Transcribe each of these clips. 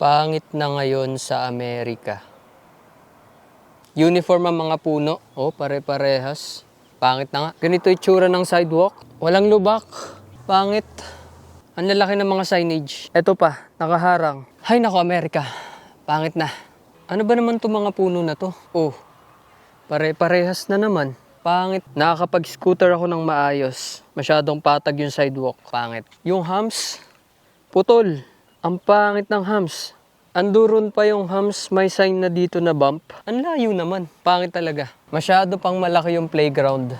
Pangit na ngayon sa Amerika. Uniform ang mga puno. Oh, pare-parehas. Pangit na nga. Ganito itsura ng sidewalk. Walang lubak. Pangit. Ang lalaki ng mga signage. Ito pa, nakaharang. Hay nako, Amerika. Pangit na. Ano ba naman itong mga puno na to? Oh, pare-parehas na naman. Pangit. Nakakapag-scooter ako ng maayos. Masyadong patag yung sidewalk. Pangit. Yung hams, putol. Ang pangit ng hams. Anduron pa yung hams, may sign na dito na bump. Ang layo naman. Pangit talaga. Masyado pang malaki yung playground.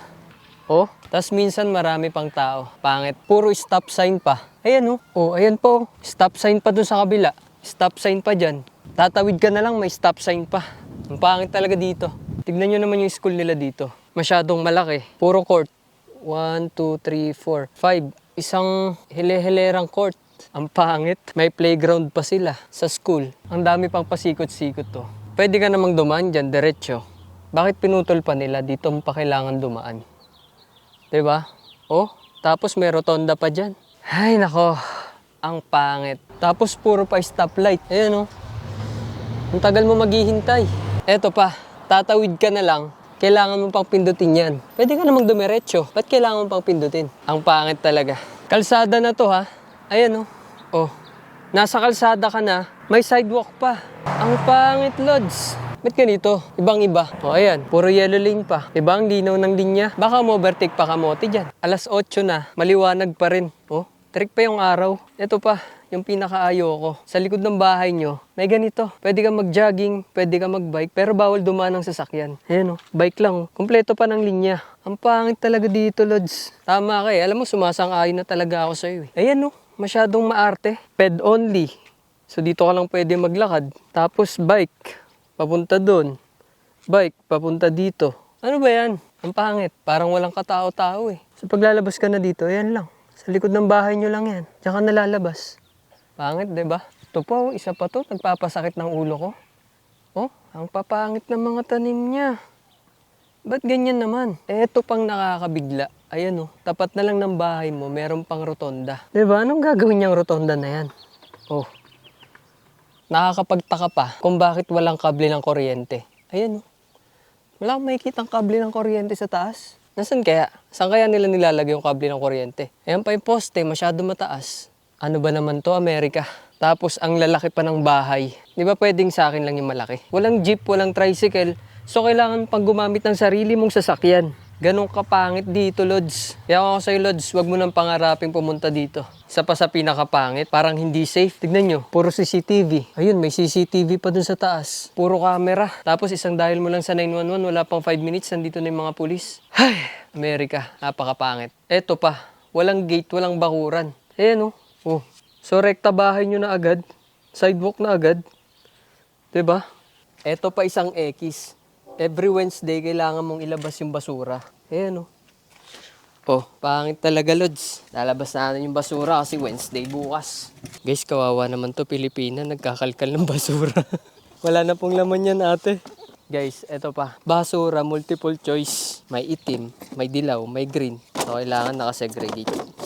Oh, tas minsan marami pang tao. Pangit. Puro stop sign pa. Ayan oh. Oh, ayan po. Stop sign pa dun sa kabila. Stop sign pa dyan. Tatawid ka na lang, may stop sign pa. Ang pangit talaga dito. Tignan nyo naman yung school nila dito. Masyadong malaki. Puro court. 1, 2, 3, 4, 5. Isang hele-helerang court. Ang pangit. May playground pa sila sa school. Ang dami pang pasikot-sikot to. Pwede ka namang dumaan dyan, diretso. Bakit pinutol pa nila? Dito mo pa kailangan dumaan. ba? Oh, tapos may rotonda pa dyan. Ay, nako. Ang pangit. Tapos puro pa stoplight. Ayan oh. Ang tagal mo maghihintay. Eto pa, tatawid ka na lang. Kailangan mo pang pindutin yan. Pwede ka namang dumiretso. Ba't kailangan mo pang pindutin? Ang pangit talaga. Kalsada na to ha. Ayan oh. Oh. Nasa kalsada ka na, may sidewalk pa. Ang pangit, Lods. Ba't ganito? Ibang iba. O ayan, puro yellow lane pa. Ibang linaw ng linya. Baka mo overtake pa kamote dyan. Alas 8 na, maliwanag pa rin. Oh, trick pa yung araw. Ito pa, yung pinakaayo ko. Sa likod ng bahay nyo, may ganito. Pwede ka mag-jogging, pwede ka mag-bike, pero bawal dumaan ng sasakyan. Ayan oh, bike lang oh. Kompleto pa ng linya. Ang pangit talaga dito, Lods. Tama ka eh. Alam mo, sumasang-ayon na talaga ako sa'yo eh. Ayan oh, masyadong maarte. Ped only. So dito ka lang pwede maglakad. Tapos bike, papunta doon. Bike, papunta dito. Ano ba yan? Ang pangit. Parang walang katao-tao eh. So paglalabas ka na dito, ayan lang. Sa likod ng bahay nyo lang yan. Diyan ka nalalabas. Pangit, ba? Ito pa, oh, isa pa to. Nagpapasakit ng ulo ko. Oh, ang papangit ng mga tanim niya. Ba't ganyan naman? Eto pang nakakabigla. Ayan oh, tapat na lang ng bahay mo, meron pang rotonda. ba? Anong gagawin niyang rotonda na yan? Oh. Nakakapagtaka pa kung bakit walang kable ng kuryente. Ayan oh. Wala akong makikita kable ng kuryente sa taas. Nasaan kaya? Saan kaya nila nilalagay yung kable ng kuryente? Ayan pa yung poste, masyado mataas. Ano ba naman to, Amerika? Tapos ang lalaki pa ng bahay. Di ba pwedeng sa akin lang yung malaki? Walang jeep, walang tricycle. So kailangan pang gumamit ng sarili mong sasakyan. Ganong kapangit dito, Lods. Kaya ako sa'yo, Lods, wag mo nang pangaraping pumunta dito. Isa pa sa pinakapangit, parang hindi safe. Tignan nyo, puro CCTV. Ayun, may CCTV pa dun sa taas. Puro camera. Tapos isang dahil mo lang sa 911, wala pang 5 minutes, nandito na yung mga pulis. Ay, Amerika, napakapangit. Eto pa, walang gate, walang bakuran. Ayan oh. Oh. So rekta bahay nyo na agad. Sidewalk na agad. ba? Eto pa isang X. Every Wednesday, kailangan mong ilabas yung basura. Ayan, oh. Oh, pangit talaga, Lods. Lalabas natin yung basura kasi Wednesday bukas. Guys, kawawa naman to Pilipina. Nagkakalkal ng basura. Wala na pong laman yan, ate. Guys, eto pa. Basura, multiple choice. May itim, may dilaw, may green. So, kailangan nakasegregate.